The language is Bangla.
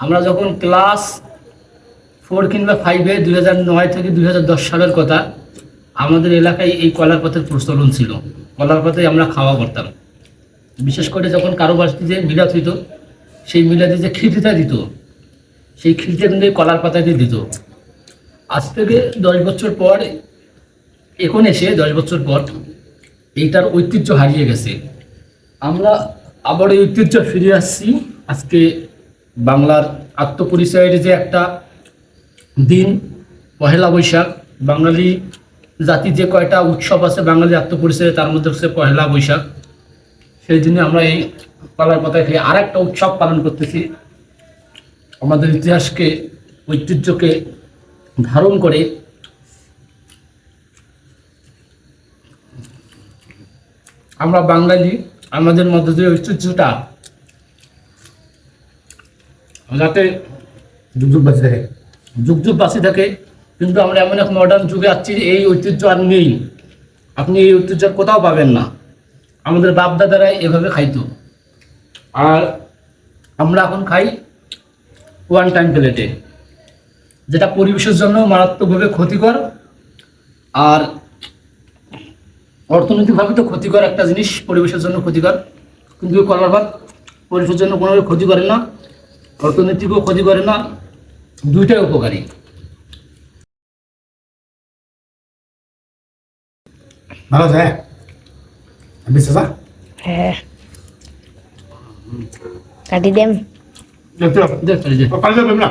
আমরা যখন ক্লাস ফোর কিংবা ফাইভে দুই হাজার নয় থেকে দুই হাজার দশ সালের কথা, আমাদের এলাকায় এই কলার পথের প্রচলন ছিল। কলার পথে আমরা খাওয়া করতাম। বিশেষ করে যখন কারও বাড়িতে যে মিলাদ হইতো, সেই মিলাদে যে খিচড়িটা দিত, সেই খিচড়িটা কিন্তু এই কলার পাতা দিয়ে দিত। আজ থেকে দশ বছর পর, এখন এসে দশ বছর পর এইটার ঐতিহ্য হারিয়ে গেছে। আমরা আবার ঐতিহ্য ফিরে আসছি আজকে বাংলার আত্মপরিচয়ের যে একটা দিন, পহেলা বৈশাখ, বাঙালি জাতির যে কয়টা উৎসব আছে বাঙালি আত্মপরিচয়ে, তার মধ্যে হচ্ছে পহেলা বৈশাখ। সেই জন্য আমরা এই পালার পাতায় খেয়ে আর একটা উৎসব পালন করতেছি। আমাদের ইতিহাসকে, ঐতিহ্যকে ধারণ করে আমরা বাঙালি, আমাদের মধ্যে যে ঐতিহ্যটা যাতে যুগ যুগ বাঁচে থাকে যুগ যুগ বাঁচে থাকে কিন্তু আমরা এমন এক মডার্ন যুগে আছি যে এই ঐতিহ্য আর নেই আপনি এই ঐতিহ্য কোথাও পাবেন না আমাদের বাপ দাদারাই এভাবে খাইতো আর আমরা এখন খাই ওয়ান টাইম প্লেটে যেটা পরিবেশের জন্য মারাত্মকভাবে ক্ষতিকর আর অর্থনৈতিকভাবে তো ক্ষতিকর একটা জিনিস পরিবেশের জন্য ক্ষতিকর কিন্তু কলার ভাত পরিবেশের জন্য কোনোভাবে ক্ষতি করে না অর্থনৈতিকও ক্ষতি করে না দুইটাই উপকারী ভালো আছে হ্যাঁ বিশ্বাস হ্যাঁ কাটি দেম চলো দেখ, এই যে, পানি দেবেন না